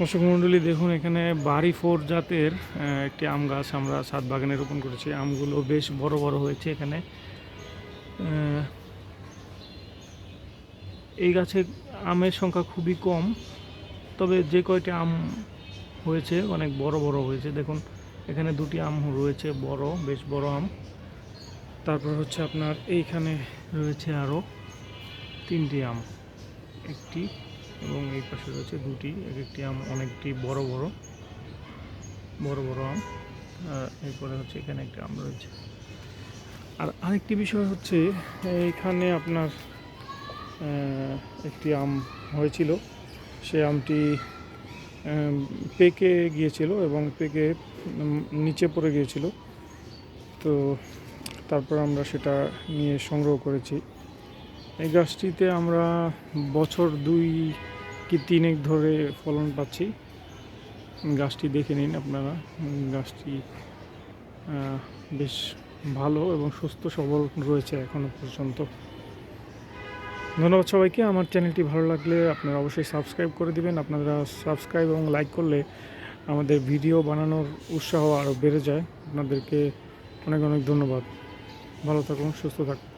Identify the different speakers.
Speaker 1: দর্শক মণ্ডলী দেখুন এখানে বাড়ি ফোর জাতের একটি আম গাছ আমরা ছাদ বাগানে রোপণ করেছি। আমগুলো বেশ বড় বড় হয়েছে এখানে। এই গাছে আমের সংখ্যা খুবই কম, তবে যে কয়টি আম হয়েছে অনেক বড় বড় হয়েছে। দেখুন, এখানে দুটি আম রয়েছে, বড়, বেশ বড় আম। তারপর হচ্ছে আপনার এইখানে রয়েছে আরও তিনটি আম। একটি এবং এই পাশে রয়েছে দুটি এক একটি আম অনেকটি বড় বড় বড় বড় আম এরপরে হচ্ছে এখানে একটা আম রয়েছে। আর আরেকটি বিষয় হচ্ছে এইখানে আপনার একটি আম হয়েছিল। সে আমটি আম, পেকে গিয়েছিল এবং পেকে নিচে পড়ে গিয়েছিল। তো তারপর আমরা সেটা নিয়ে সংগ্রহ করেছি। এই গাছটিতে আমরা বছর দুই কি তিনেক ধরে ফলন পাচ্ছি। গাছটি দেখে নিন আপনারা। গাছটি বেশ ভালো এবং সুস্থ সবল রয়েছে এখনও পর্যন্ত। ধন্যবাদ সবাইকে। আমার চ্যানেলটি ভালো লাগলে আপনারা অবশ্যই সাবস্ক্রাইব করে দিবেন। আপনারা সাবস্ক্রাইব এবং লাইক করলে আমাদের ভিডিও বানানোর উৎসাহ আরও বেড়ে যায়। আপনাদেরকে অনেক অনেক ধন্যবাদ। ভালো থাকুন, সুস্থ থাকুন।